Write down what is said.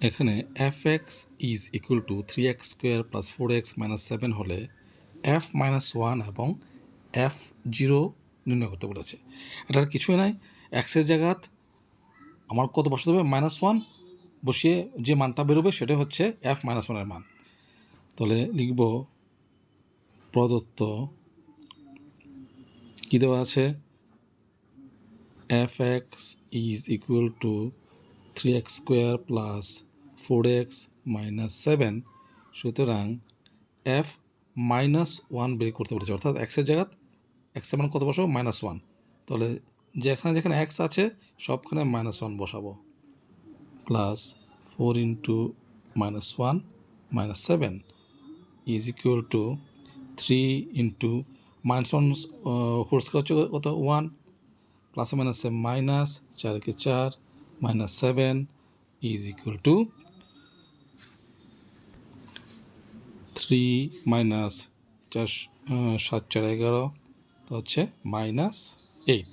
এখানে F X is equal to three X square plus four X minus seven হলে F minus one এবং F zero নির্ণয় করতে বলেছে। এটার কিছুই নাই এক্সের জায়গাত আমার কত বসাতে হবে? মাইনাস ওয়ান বসিয়ে যে মানটা বেরোবে সেটা হচ্ছে এফ মাইনাস ওয়ানের মান। তাহলে লিখব প্রদত্ত কী দেওয়া আছে? F X is equal to three X square plus four X minus seven সুতরাং এফ মাইনাস ওয়ান বের করতে বলেছে অর্থাৎ এক্সের জায়গাত এক্সের মান কত বসাবো? মাইনাস ওয়ান তাহলে যেখানে যেখানে এক্স আছে, সবখানে মাইনাস ওয়ান বসাবো। Plus four into minus one minus seven is equal to three into minus one whole হচ্ছে কত? ওয়ান প্লাসে মাইনাসে মাইনাস চারকে চার minus seven is equal to three minus চার সাত চার এগারো হচ্ছে মাইনাস এইট